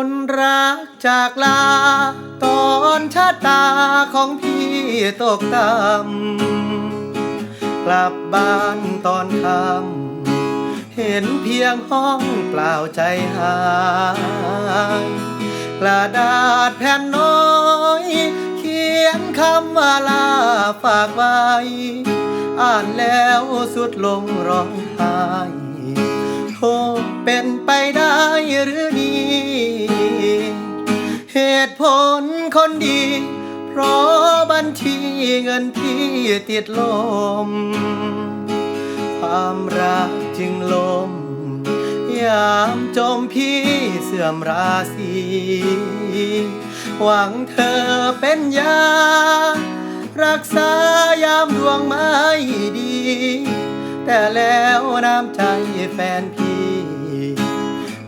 คนรักจากลา ตอนชะตาของพี่ตกต่ำกลับบ้านตอนค่ำเห็นเพียงห้องเปล่าใจหายกระดาษแผ่นน้อยเขียนคำว่าลาฝากไว้ อ่านแล้วสุดลงร้องไห้โทษเป็นไปได้หรือ ตุผลคนดี เพราะบัญชีเงินที่ติดลม ความรักจึงลม ยามจมพี่เสื่อมราศีหวังเธอเป็นยา รักษายามดวงไม่ดี แต่แล้วน้ำใจแฟนพี่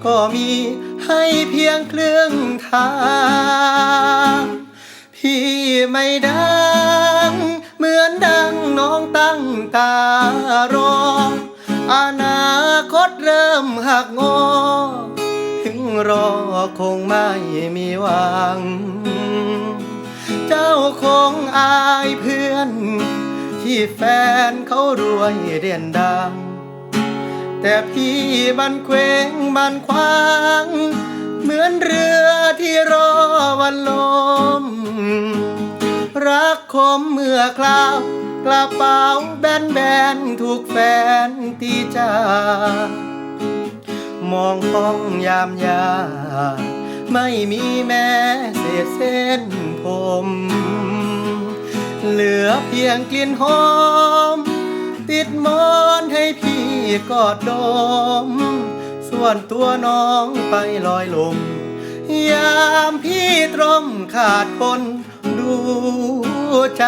ก็มีให้เพียงครึ่งทาง ตารอ อนาคตเริ่มหักงอ ถึงรอคงไม่มีหวัง เจ้าคงอายเพื่อน ที่แฟนเขารวยเด่นดัง แต่พี่บันเคว้งบันควางเหมือนเรือที่รอวันลม รักคมเมื่อคราว กระเป๋าแบนๆถูกแฟนตีจามองห้องยามยา ไม่มีแม้เศษเส้นผม เหลือเพียงกลิ่นหอม ติดมอนให้พี่กอดดม ส่วนตัวน้องไปลอยลม ยามพี่ตรมขาดคน ใจ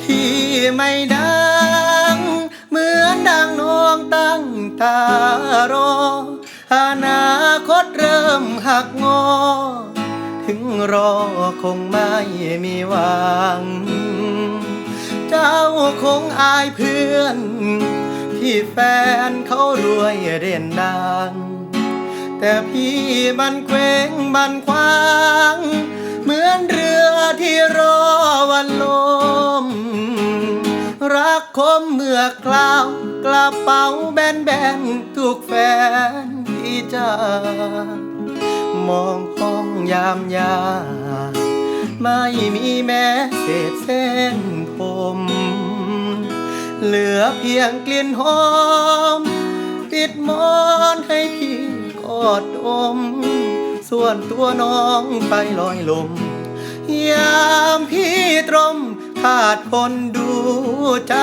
พี่ไม่ดัง เหมือนดังน้องตั้งตารอ อนาคตเริ่มหักงอ ถึงรอคงไม่มีหวัง เจ้าคงอายเพื่อน ที่แฟนเขารวยเด่นดัง แต่พี่บันเคว้งบันคว้าง เหมือนเรือที่รอวันลม รักคมเมื่อคราวกระเป๋าแบนแบนๆถูกแฟนที่จากมองห้อ ยามยา ไม่มีแม้เศษเส้นผม เหลือเพียงกลิ่นหอม ติดมอนให้พี่กอดอม ส่วนตัวน้องไปลอยลม ยามพี่ตรมขาดคนดูใจ